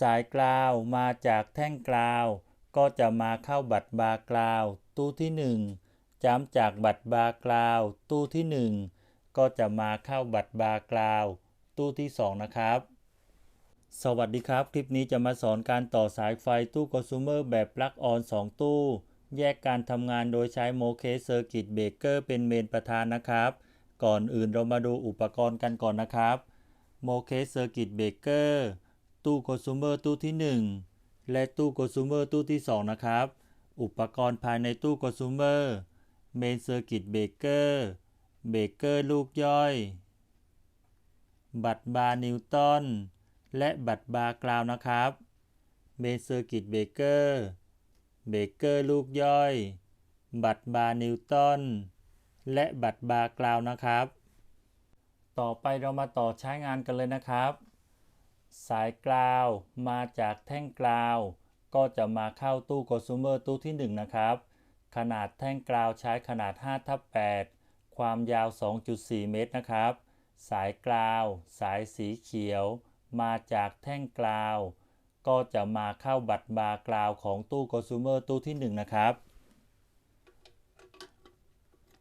สายกราวมาจากแท่งกราว ก็จะมาเข้าบัตรบาร์กราว ตู้ที่ 1จำจากบัตรบาร์กราว ตู้ที่ 1 ก็จะมาเข้าบัตรบาร์กราว ตู้ที่ 2 นะครับ สวัสดีครับ คลิปนี้จะมาสอนการต่อสายไฟตู้คอน sumer แบบปลั๊กออน 2 ตู้ แยกการทำงานโดยใช้โมเคสเซอร์กิตเบรกเกอร์เป็นเมนประธานนะครับ ก่อนอื่นเรามาดูอุปกรณ์กันก่อนนะครับโมเคสเซอร์กิตเบรกเกอร์ ตู้คอน sumer ตู้ที่ 1 และตู้คอน sumer ตู้ที่ 2 นะครับ อุปกรณ์ภายในตู้คอน sumer เมนเซอร์กิตเบเกอร์เบเกอร์ลูกย่อย บัตรบาร์นิวตันและบัตรบาร์กราวนะครับเมนเซอร์กิตเบเกอร์เบเกอร์ลูกย่อย บัตรบาร์นิวตันและบัตรบาร์กราวนะครับ ต่อไปเรามาต่อใช้งานกันเลยนะครับ สายกราวมาจากแท่งกราว ก็จะมาเข้าตู้คอน sumer ตู้ที่ 1 นะครับ ขนาดแท่งกราวใช้ขนาด5ทับ8ความยาว 2.4 เมตรนะครับ สายกราว สายสีเขียว มาจากแท่งกราว ก็จะมาเข้าบัตรบาร์กราวของตู้คอน sumer ตู้ที่ 1 นะครับ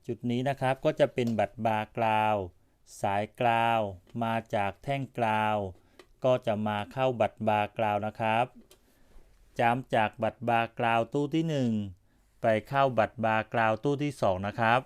จุดนี้นะครับก็จะเป็นบัตรบาร์กราว สายกราว มาจากแท่งกราว ก็จะมาเข้าบัตรบาร์กราวนะครับจำจากบัตรบาร์กราวตู้ที่ 1 ไปเข้าบัตรบาร์กราวตู้ที่ 2 นะครับ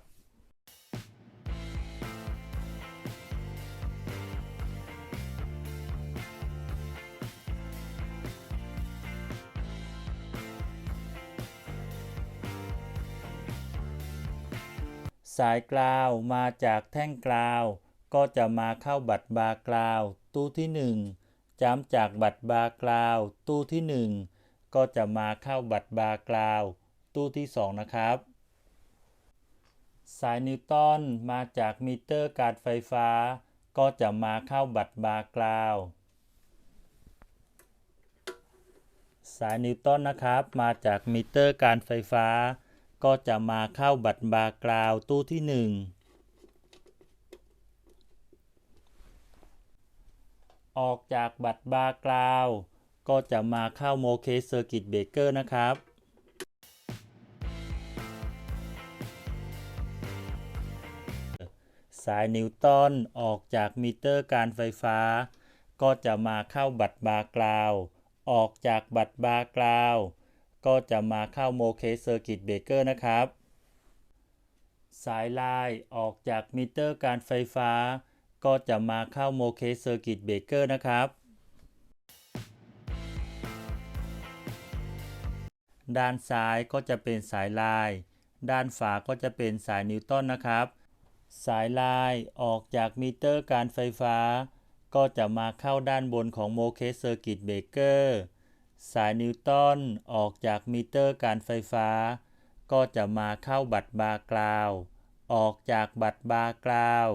สายกราวมาจากแท่งกราว ก็จะมาเข้าบัตรบาร์กราว ตู้ที่ 1 จำจากบัตรบาร์กราวตู้ที่ 1 ก็จะมาเข้าบัตรบาร์กราวตู้ที่ 2 นะครับ สายนิวตันมาจากมิเตอร์การไฟฟ้า ก็จะมาเข้าบัตรบาร์กราวสายนิวตันนะครับ มาจากมิเตอร์การไฟฟ้า ก็จะมาเข้าบัตรบาร์กราวตู้ที่ 1 ออกจากบัตรบาร์กราว ก็จะมาเข้าโมเคสเซอร์กิตเบเกอร์นะครับสายนิวตันออกจากมิเตอร์การไฟฟ้า ก็จะมาเข้าบัตรบาร์กราว ออกจากบัตรบาร์กราว ก็จะมาเข้าโมเคสเซอร์กิตเบเกอร์นะครับ สายลายออกจากมิเตอร์การไฟฟ้า ก็จะมาเข้าโมเคสเซอร์กิตเบเกอร์นะครับ ด้านซ้ายก็จะเป็นสายลาย ด้านฝาก็จะเป็นสายนิวตันนะครับ สายลายออกจากมิเตอร์การไฟฟ้า ก็จะมาเข้าด้านบนของโมเคสเซอร์กิตเบเกอร์สายนิวตันออกจากมิเตอร์การไฟฟ้า ก็จะมาเข้าบัตรบาร์กราว ออกจากบัตรบาร์กราว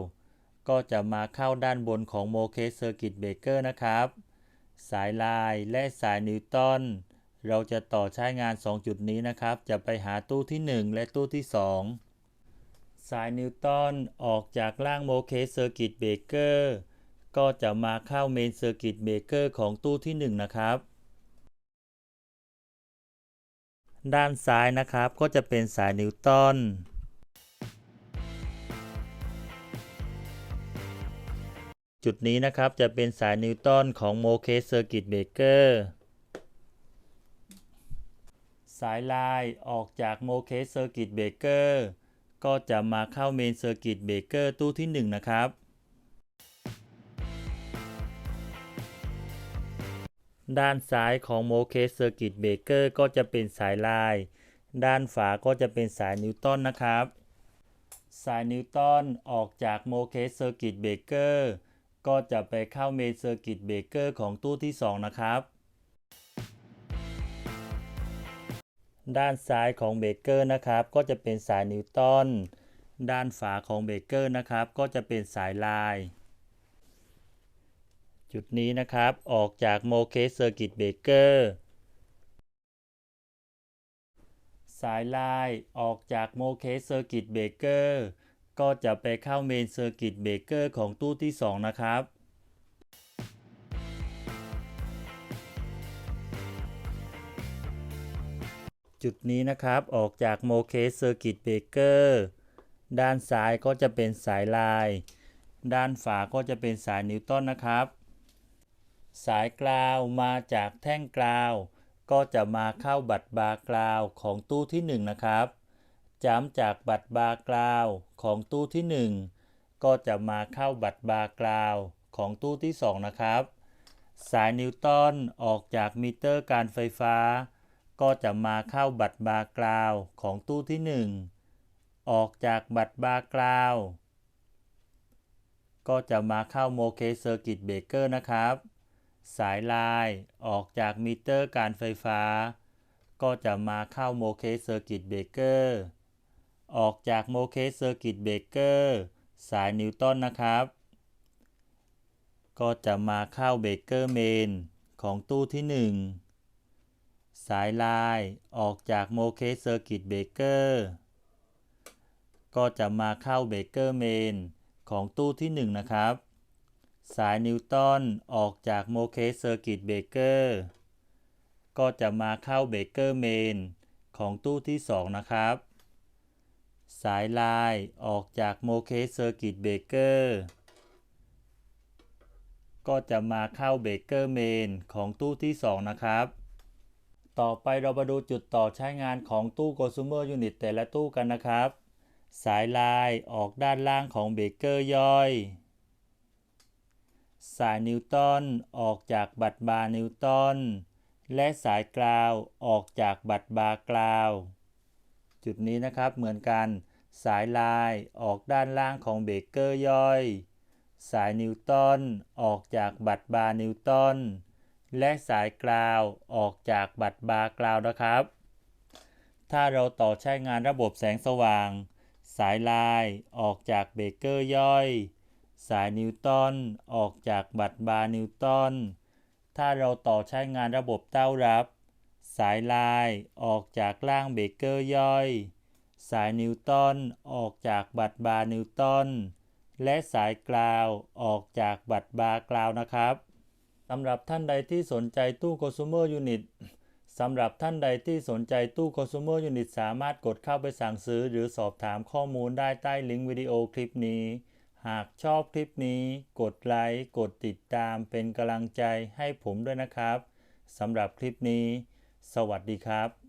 ก็จะมาเข้าด้านบนของโมเคสเซอร์กิตเบรกเกอร์นะครับ สายลายและสายนิวตันเราจะต่อใช้งาน 2 จุดนี้นะครับ จะไปหาตู้ที่ 1 และตู้ที่ 2 สายนิวตันออกจากล่างโมเคสเซอร์กิตเบรกเกอร์ก็จะมาเข้าเมนเซอร์กิตเบรกเกอร์ของตู้ที่ 1 นะครับ ด้านซ้ายนะครับก็จะเป็นสายนิวตัน จุดนี้นะครับจะเป็นสายนิวตันของโมเคสเซอร์กิตเบเกอร์สายลายออกจากโมเคสเซอร์กิตเบเกอร์ก็จะมาเข้าเมนเซอร์กิตเบเกอร์ตู้ที่ 1 นะครับ ด้านซ้ายของโมเคสเซอร์กิตเบเกอร์ก็จะเป็นสายลาย ด้านฝาก็จะเป็นสายนิวตันนะครับ สายนิวตันออกจากโมเคสเซอร์กิตเบเกอร์ ก็จะไปเข้าเมนเซอร์กิตเบเกอร์ของตู้ที่ 2 นะครับ ด้านซ้ายของเบเกอร์นะครับ ก็จะเป็นสายนิวตันด้านฝาของเบเกอร์นะครับ ก็จะเป็นสายลาย จุดนี้นะครับ ออกจากโมเคสเซอร์กิตเบเกอร์สายลายออกจากโมเคสเซอร์กิตเบเกอร์ ก็จะไปเข้าเมนเซอร์กิตเบรกเกอร์ของตู้ที่ 2 นะครับจุดนี้นะครับ ออกจากโมเคสเซอร์กิตเบเกอร์ด้านซ้ายก็จะเป็นสายลาย ด้านฝาก็จะเป็นสายนิวตันนะครับ สายกราวมาจากแท่งกราว ก็จะมาเข้าบัตรบากราวของตู้ที่ 1 นะครับ จ้ำจากบัตรบากราว ของตู้ที่ 1 ก็จะมาเข้าบัตรบาร์กราวของตู้ที่ 2 นะครับ สายนิวตันออกจากมิเตอร์การไฟฟ้า ก็จะมาเข้าบัตรบาร์กราวของตู้ที่ 1 ออกจากบัตรบาร์กราวก็จะมาเข้าโมเคเซอร์กิตเบเกอร์นะครับ สายลายออกจากมิเตอร์การไฟฟ้า ก็จะมาเข้าโมเคเซอร์กิตเบเกอร์ ออกจากโมเคเซอร์กิตเบเกอร์สายนิวตันนะครับ ก็จะมาเข้าเบเกอร์เมนของตู้ที่ 1 สายลายออกจากโมเคเซอร์กิตเบเกอร์ก็จะมาเข้าเบเกอร์เมนของตู้ที่ 1 นะครับ สายนิวตันออกจากโมเคสเซอร์กิตเบเกอร์ก็จะมาเข้าเบเกอร์เมนของตู้ที่ 2 นะครับ สายลายออกจากโมเคสเซอร์กิตเบเกอร์ก็จะมาเข้าเบเกอร์เมนของตู้ที่ 2 นะครับ ต่อไปเรามาดูจุดต่อใช้งานของตู้ Consumer Unit แต่ละตู้กันนะครับ สายลายออกด้านล่างของเบเกอร์ย่อย สายนิวตันออกจากบัตรบาร์นิวตันและสายกราวออกจากบัตรบาร์กราว จุดนี้นะครับเหมือนกันสายลายออกด้านล่างของเบเกอร์ย่อย สายนิวตันออกจากบัตรบาร์นิวตันและสายกราวออกจากบัตรบาร์กราวนะครับ ถ้าเราต่อใช้งานระบบแสงสว่าง สายลายออกจากเบเกอร์ย่อย สายนิวตันออกจากบัตรบาร์นิวตันถ้าเราต่อใช้งานระบบเต้ารับ สายลายออกจากล่างเบเกอร์ย่อย สายนิวตันออกจากบัตรบาร์นิวตันและสายกราวออกจากบัตรบาร์กราวนะครับสำหรับท่านใดที่สนใจตู้ Consumer Unit สำหรับท่านใดที่สนใจตู้ Consumer Unit สามารถกดเข้าไปสั่งซื้อหรือสอบถามข้อมูลได้ใต้ลิงก์วิดีโอคลิปนี้ หากชอบคลิปนี้ กดไลค์ กดติดตามเป็นกำลังใจให้ผมด้วยนะครับ สำหรับคลิปนี้ สวัสดีครับ